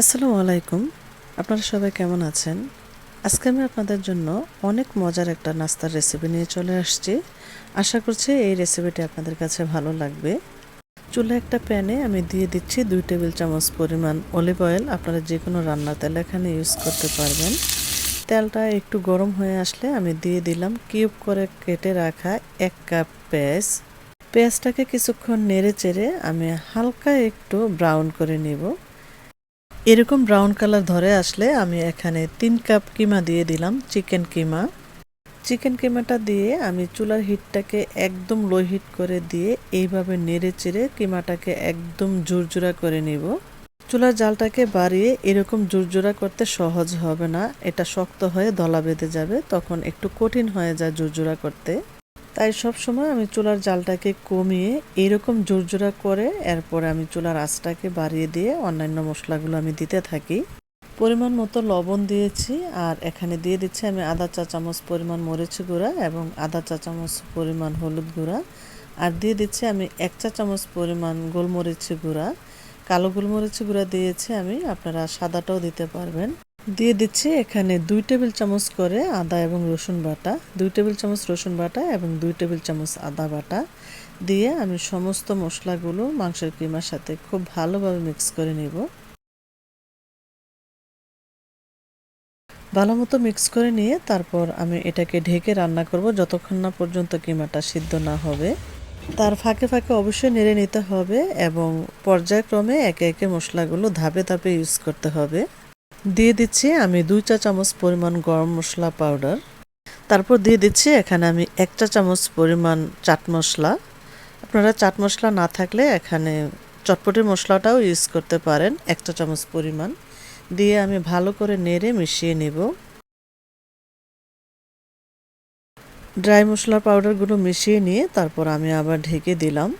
আসসালামু আলাইকুম। আপনারা সবাই কেমন আছেন? আজকে আমি আপনাদের জন্য অনেক মজার একটা নাস্তার রেসিপি নিয়ে চলে আসছি। আশা করছি এই রেসিপিটি আপনাদের কাছে ভালো লাগবে। চুলে একটা প্যানে আমি দিয়ে দিচ্ছি দুই টেবিল চামচ পরিমাণ অলিভ অয়েল আপনারা যে কোনো রান্নার তেল এখানে ইউজ করতে পারবেন। তেলটা একটু গরম হয়ে আসলে আমি দিয়ে দিলাম কিউব করে কেটে রাখা এক কাপ পেঁয়াজ। পেঁয়াজটাকে কিছুক্ষণ নেড়ে চেড়ে আমি হালকা একটু ব্রাউন করে নিব। এরকম ব্রাউন কালার ধরে আসলে আমি এখানে তিন কাপ কিমা দিয়ে দিলাম চিকেন কিমা। চিকেন কিমাটা দিয়ে আমি চুলার হিটটাকে একদম লো হিট করে দিয়ে এইভাবে নেড়ে চেড়ে কিমাটাকে একদম জোরজোড়া করে নিব। চুলার জালটাকে বাড়িয়ে এরকম জোরজোড়া করতে সহজ হবে না, এটা শক্ত হয়ে দলা বেঁধে যাবে, তখন একটু কঠিন হয়ে যায় জোরজোড়া করতে। তাই সব সময় আমি চুলার জালটাকে কমিয়ে এরকম জোরজোড়া করে এরপরে আমি চুলার আঁচটাকে বাড়িয়ে দিয়ে অন্যান্য মশলাগুলো আমি দিতে থাকি। পরিমাণ মতো লবণ দিয়েছি আর এখানে দিয়ে দিচ্ছি আমি আধা চা চামচ পরিমাণ মরিচ গুঁড়া এবং আধা চা চামচ পরিমাণ হলুদ গুঁড়া। আর দিয়ে দিচ্ছি আমি এক চা চামচ পরিমাণ গোলমরিচ গুঁড়া। কালো গোলমরিচ গুঁড়া দিয়েছি আমি, আপনারা সাদাটাও দিতে পারবেন। দিয়ে দিচ্ছি এখানে দুই টেবিল চামচ করে আদা এবং রসুন বাটা, দুই টেবিল চামচ রসুন বাটা এবং দুই টেবিল চামচ আদা বাটা দিয়ে আমি সমস্ত মশলাগুলো মাংসের কিমার সাথে খুব ভালোভাবে মিক্স করে নিব। ভালো মতো মিক্স করে নিয়ে তারপর আমি এটাকে ঢেকে রান্না করব যতক্ষণ না পর্যন্ত কিমাটা সিদ্ধ না হবে। তার ফাঁকে ফাঁকে অবশ্যই নেড়ে নিতে হবে এবং পর্যায়ক্রমে একে একে মশলাগুলো ধাপে ধাপে ইউজ করতে হবে। দিয়ে দিচ্ছি আমি দুই চা চামচ পরিমাণ গরম মশলা পাউডার। তারপর দিয়ে দিচ্ছি এখানে আমি এক চা চামচ পরিমাণ চাট মশলা। আপনারা চাট মশলা না থাকলে এখানে চটপটির মশলাটাও ইউজ করতে পারেন, এক চা চামচ পরিমাণ। দিয়ে আমি ভালো করে নেড়ে মিশিয়ে নেব। ড্রাই মশলা পাউডারগুলো মিশিয়ে নিয়ে তারপর আমি আবার ঢেকে দিলাম।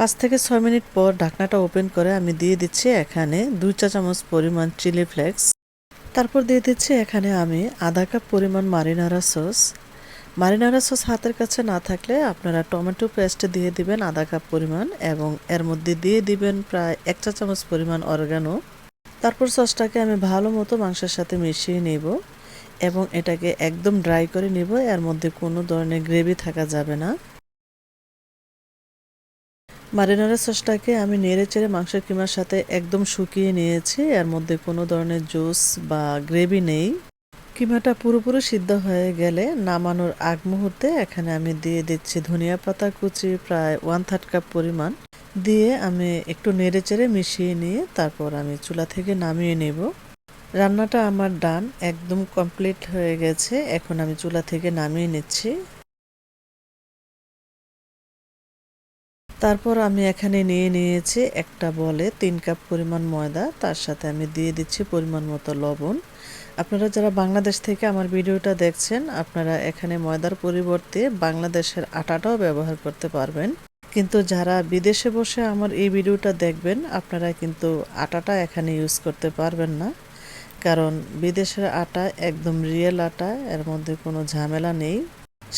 পাঁচ থেকে ছয় মিনিট পর ঢাকনাটা ওপেন করে আমি দিয়ে দিচ্ছি এখানে দুই চা চামচ পরিমাণ চিলি ফ্লেক্স। তারপর দিয়ে দিচ্ছি এখানে আমি আধা কাপ পরিমাণ মারিনারা সস। মারিনারা সস হাতের কাছে না থাকলে আপনারা টমেটো পেস্ট দিয়ে দিবেন আধা কাপ পরিমাণ এবং এর মধ্যে দিয়ে দিবেন প্রায় এক চা চামচ পরিমাণ অর্গানো। তারপর সসটাকে আমি ভালো মতো মাংসের সাথে মিশিয়ে নেব এবং এটাকে একদম ড্রাই করে নেব, এর মধ্যে কোনো ধরনের গ্রেভি থাকা যাবে না। মারিনারা সসটাকে আমি নেড়ে চেড়ে মাংসের কিমার সাথে একদম শুকিয়ে নিয়েছি। এর মধ্যে কোনো ধরনের জুস বা গ্রেভি নেই। কিমাটা পুরোপুরি সিদ্ধ হয়ে গেলে নামানোর আগ মুহূর্তে এখানে আমি দিয়ে দিচ্ছি ধনিয়া পাতা কুচি, প্রায় ওয়ান থার্ড কাপ পরিমাণ। দিয়ে আমি একটু নেড়ে চেড়ে মিশিয়ে নিয়ে তারপর আমি চুলা থেকে নামিয়ে নেব। রান্নাটা আমার ডান, একদম কমপ্লিট হয়ে গেছে। এখন আমি চুলা থেকে নামিয়ে নিচ্ছি। তারপর আমি এখানে নিয়ে নিয়েছি একটা বলে তিন কাপ পরিমাণ ময়দা, তার সাথে আমি দিয়ে দিচ্ছি পরিমাণ মতো লবণ। আপনারা যারা বাংলাদেশ থেকে আমার ভিডিওটা দেখছেন, আপনারা এখানে ময়দার পরিবর্তে বাংলাদেশের আটাটাও ব্যবহার করতে পারবেন। কিন্তু যারা বিদেশে বসে আমার এই ভিডিওটা দেখবেন, আপনারা কিন্তু আটাটা এখানে ইউজ করতে পারবেন না। কারণ বিদেশের আটা একদম রিয়েল আটা, এর মধ্যে কোনো ঝামেলা নেই।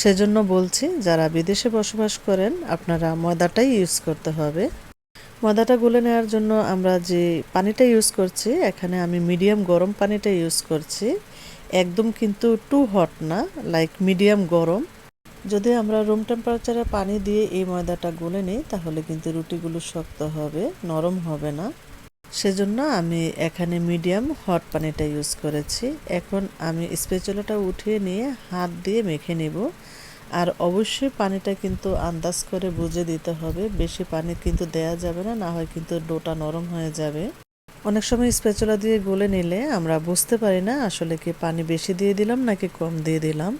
সেজন্য বলছি, যারা বিদেশে বসবাস করেন, আপনারা ময়দাটাই ইউজ করতে হবে। ময়দাটা গুলে নেওয়ার জন্য আমরা যে পানিটা ইউজ করছি, এখানে আমি মিডিয়াম গরম পানিটা ইউজ করছি। একদম কিন্তু টু হট না লাইক মিডিয়াম গরম। যদি আমরা রুম টেম্পারেচারে পানি দিয়ে এই ময়দাটা গুলে নিই, তাহলে কিন্তু রুটিগুলো শক্ত হবে, নরম হবে না। সেজন্য আমি এখানে মিডিয়াম হট পানিটা ইউজ করেছি। এখন আমি স্পেচুলাটা উঠিয়ে নিয়ে হাত দিয়ে মেখে নেব। আর অবশ্যই পানিটা কিন্তু আন্দাজ করে বুঝে দিতে হবে। বেশি পানি কিন্তু দেয়া যাবে না না হয় কিন্তু ডোটা নরম হয়ে যাবে। অনেক সময় স্পেচুলা দিয়ে গলে নিলে আমরা বুঝতে পারি না আসলে কি পানি বেশি দিয়ে দিলাম নাকি কম দিয়ে দিলাম।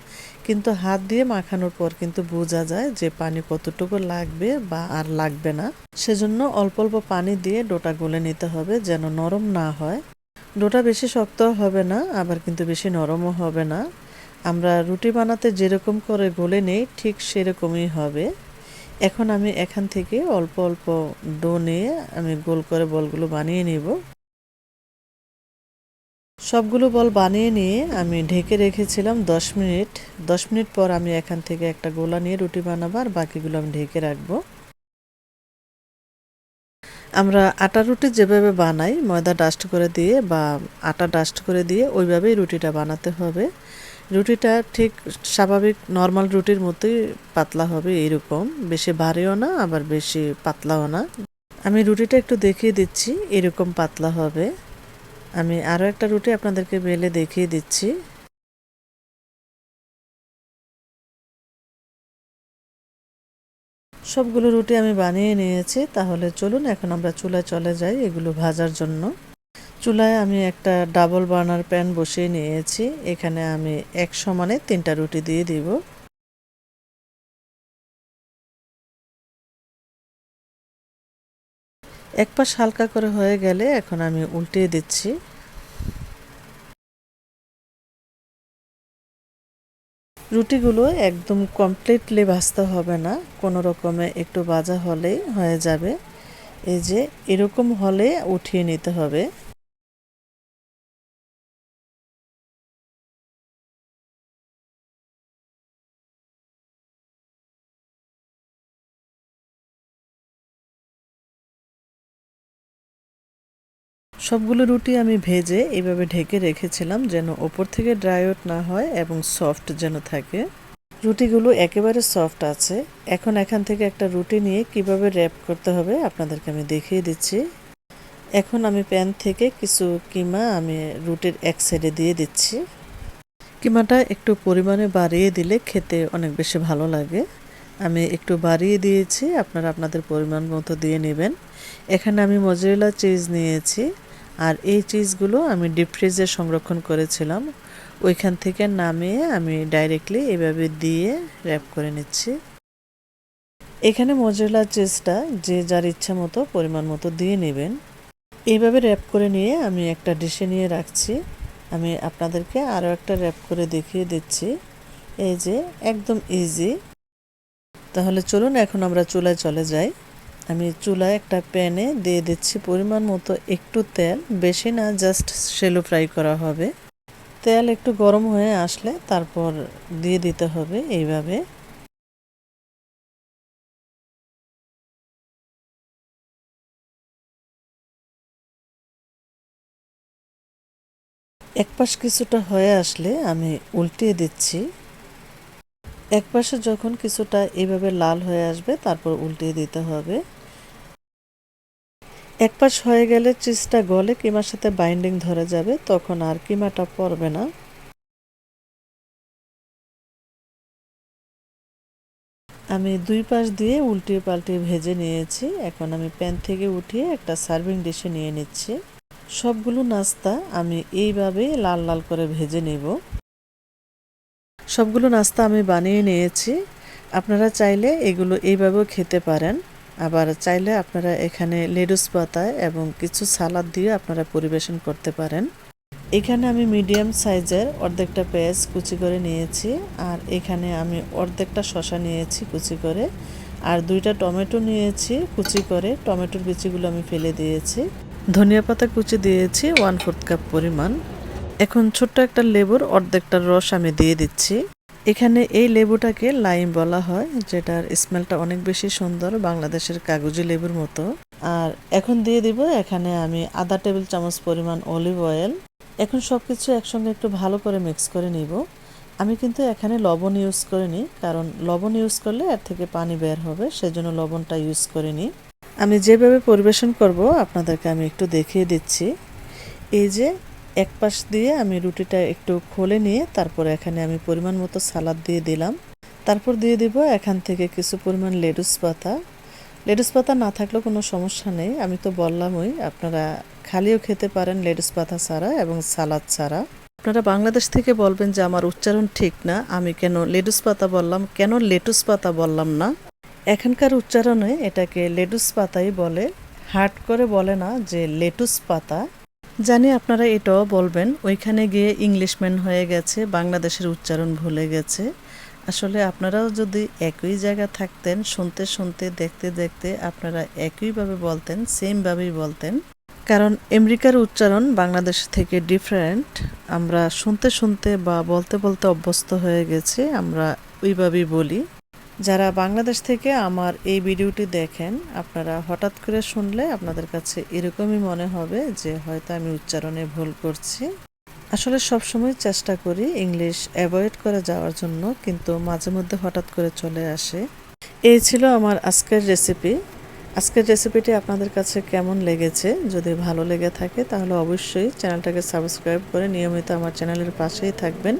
কিন্তু হাত দিয়ে মাখানোর পর কিন্তু বোঝা যায় যে পানি কতটুকু লাগবে বা আর লাগবে না। সেজন্য অল্প অল্প পানি দিয়ে ডোটা গলে নিতে হবে যেন নরম না হয়। ডোটা বেশি শক্ত হবে না, আবার কিন্তু বেশি নরমও হবে না। আমরা রুটি বানাতে যেরকম করে গলে নেই, ঠিক সেরকমই হবে। এখন আমি এখান থেকে অল্প অল্প ডো নিয়ে আমি গোল করে বলগুলো বানিয়ে নিব। সবগুলো বল বানিয়ে নিয়ে আমি ঢেকে রেখেছিলাম দশ মিনিট। দশ মিনিট পর আমি এখান থেকে একটা গোলা নিয়ে রুটি বানাবো আর বাকিগুলো আমি ঢেকে রাখব। আমরা আটা রুটি যেভাবে বানাই, ময়দা ডাস্ট করে দিয়ে বা আটা ডাস্ট করে দিয়ে ওইভাবেই রুটিটা বানাতে হবে। রুটিটা ঠিক স্বাভাবিক নর্মাল রুটির মতোই পাতলা হবে এইরকম। বেশি ভারীও না, আবার বেশি পাতলাও না। আমি রুটিটা একটু দেখিয়ে দিচ্ছি, এরকম পাতলা হবে। আমি আরও একটা রুটি আপনাদেরকে বেলে দেখিয়ে দিচ্ছি। সবগুলো রুটি আমি বানিয়ে নিয়েছি, তাহলে চলুন এখন আমরা চুলায় চলে যাই এগুলো ভাজার জন্য। চুলায় আমি একটা ডাবল বার্নার প্যান বসিয়ে নিয়েছি, এখানে আমি এক সমানে তিনটা রুটি দিয়ে দিব। এক পাশ হালকা করে হয়ে গেলে এখন আমি উল্টিয়ে দিচ্ছি। রুটিগুলো একদম কমপ্লিটলি ভাজতে হবে না, কোনো রকমে একটু ভাজা হলেই হয়ে যাবে। এই যে এরকম হলে উঠিয়ে নিতে হবে। সবগুলো রুটি আমি ভেজে এইভাবে ঢেকে রেখেছিলাম যেন ওপর থেকে ড্রাই আউট না হয় এবং সফট যেন থাকে। রুটিগুলো একেবারে সফট আছে। এখন এখান থেকে একটা রুটি নিয়ে কীভাবে র্যাপ করতে হবে আপনাদেরকে আমি দেখিয়ে দিচ্ছি। এখন আমি প্যান থেকে কিছু কিমা আমি রুটির এক সাইডে দিয়ে দিচ্ছি। কিমাটা একটু পরিমাণে বাড়িয়ে দিলে খেতে অনেক বেশি ভালো লাগে। আমি একটু বাড়িয়ে দিয়েছি, আপনারা আপনাদের পরিমাণ মতো দিয়ে নেবেন। এখানে আমি মজরেলা চিজ নিয়েছি। আর এই চিজগুলো আমি ডিপ ফ্রিজে সংরক্ষণ করেছিলাম। ওইখান থেকে নামিয়ে আমি ডাইরেক্টলি এভাবে দিয়ে র্যাপ করে নিচ্ছি। এখানে মজরেলা চিজটা যে যার ইচ্ছা মতো, পরিমাণ মতো দিয়ে নেবেন। এইভাবে র্যাপ করে নিয়ে আমি একটা ডিশে নিয়ে রাখছি। আমি আপনাদেরকে আরও একটা র্যাপ করে দেখিয়ে দিচ্ছি। এই যে, একদম ইজি তাহলে চলুন, এখন আমরা চুলায় চলে যাই। আমি চুলায় একটা প্যানে দিয়ে দিচ্ছি পরিমাণ মতো একটু তেল, বেশি না জাস্ট সেলো ফ্রাই করা হবে। তেল একটু গরম হয়ে আসলে তারপর দিয়ে দিতে হবে এইভাবে। এক পাশ কিছুটা হয়ে আসলে আমি উল্টিয়ে দিচ্ছি। এক পাশে যখন কিছুটা এভাবে লাল হয়ে আসবে, তারপর উল্টিয়ে দিতে হবে। এক পাশ হয়ে গেলে চিজটা গলে কিমার সাথে বাইন্ডিং ধরে যাবে, তখন আর কিমাটা পড়বে না। আমি দুই পাশ দিয়ে উল্টিয়ে পাল্টিয়ে ভেজে নিয়েছি। এখন আমি প্যান থেকে উঠিয়ে একটা সার্ভিং ডিশে নিয়ে নিচ্ছি। সবগুলো নাস্তা আমি এইভাবে লাল লাল করে ভেজে নেব। সবগুলো নাস্তা আমি বানিয়ে নিয়েছি। আপনারা চাইলে এগুলো এইভাবেও খেতে পারেন। আবার চাইলে আপনারা এখানে লেডুস পাতা এবং কিছু সালাদ দিয়ে আপনারা পরিবেশন করতে পারেন। এখানে আমি মিডিয়াম সাইজের অর্ধেকটা পেঁয়াজ কুচি করে নিয়েছি আর এখানে আমি অর্ধেকটা শশা নিয়েছি কুচি করে আর দুইটা টমেটো নিয়েছি কুচি করে। টমেটোর বিচিগুলো আমি ফেলে দিয়েছি। ধনিয়া পাতা কুচি দিয়েছি ওয়ান ফোর্থ কাপ পরিমাণ। এখন ছোট্ট একটা লেবুর অর্ধেকটা রস আমি দিয়ে দিচ্ছি। এখানে এই লেবুটাকে লাইম বলা হয়, যেটার স্মেলটা অনেক বেশি সুন্দর, বাংলাদেশের কাগজি লেবুর মতো। আর এখন দিয়ে দিব, এখানে আমি আধা টেবিল চামচ পরিমাণ অলিভ অয়েল। এখন সব কিছু একসঙ্গে একটু ভালো করে মিক্স করে নিব। আমি কিন্তু এখানে লবণ ইউজ করিনি, কারণ লবণ ইউজ করলে এর থেকে পানি বের হবে, সেজন্য লবণটা ইউজ করিনি। আমি যেভাবে পরিবেশন করব, আপনাদেরকে আমি একটু দেখিয়ে দিচ্ছি। এই যে এক পাশ দিয়ে আমি রুটিটা একটু খোলে নিয়ে তারপর এখানে আমি পরিমাণ মতো সালাদ দিয়ে দিলাম। তারপর দিয়ে দিব এখান থেকে কিছু পরিমাণ লেডুস পাতা। লেডুস পাতা না থাকলেও কোনো সমস্যা নেই। আমি তো বললামই, আপনারা খালিও খেতে পারেন লেডুস পাতা ছাড়া এবং সালাদ ছাড়া। আপনারা বাংলাদেশ থেকে বলবেন যে আমার উচ্চারণ ঠিক না, আমি কেন লেডুস পাতা বললাম, কেন লেটুস পাতা বললাম না? এখানকার উচ্চারণে এটাকে লেডুস পাতাই বলে। হার্ট করে বলে না যে লেটুস পাতা। জানি আপনারা এটাও বলবেন, ওইখানে গিয়ে ইংলিশম্যান হয়ে গেছে, বাংলাদেশের উচ্চারণ ভুলে গেছে। আসলে আপনারাও যদি একই জায়গা থাকতেন, শুনতে শুনতে, দেখতে দেখতে আপনারা একইভাবে বলতেন, সেমভাবেই বলতেন। কারণ আমেরিকার উচ্চারণ বাংলাদেশ থেকে ডিফারেন্ট আমরা শুনতে শুনতে বা বলতে বলতে অভ্যস্ত হয়ে গেছি, আমরা ওইভাবেই বলি। যারা বাংলাদেশ থেকে আমার এই ভিডিওটি দেখেন, আপনারা হঠাৎ করে শুনলে আপনাদের কাছে এরকমই মনে হবে যে হয়তো আমি উচ্চারণে ভুল করছি। আসলে সবসময় চেষ্টা করি ইংলিশ অ্যাভয়েড করে যাওয়ার জন্য, কিন্তু মাঝে মধ্যে হঠাৎ করে চলে আসে। এই ছিল আমার আজকের রেসিপি। আজকের রেসিপিটি আপনাদের কাছে কেমন লেগেছে? যদি ভালো লেগে থাকে, তাহলে অবশ্যই চ্যানেলটাকে সাবস্ক্রাইব করে নিয়মিত আমার চ্যানেলের পাশেই থাকবেন।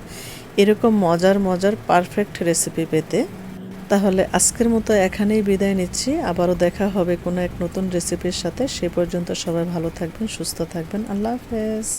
এরকম মজার মজার, পারফেক্ট রেসিপি পেতে। তাহলে আজকের মতো এখানেই বিদায় নিচ্ছি। আবারও দেখা হবে কোনো এক নতুন রেসিপির সাথে। সে পর্যন্ত সবাই ভালো থাকবেন, সুস্থ থাকবেন। আল্লাহ হাফেজ।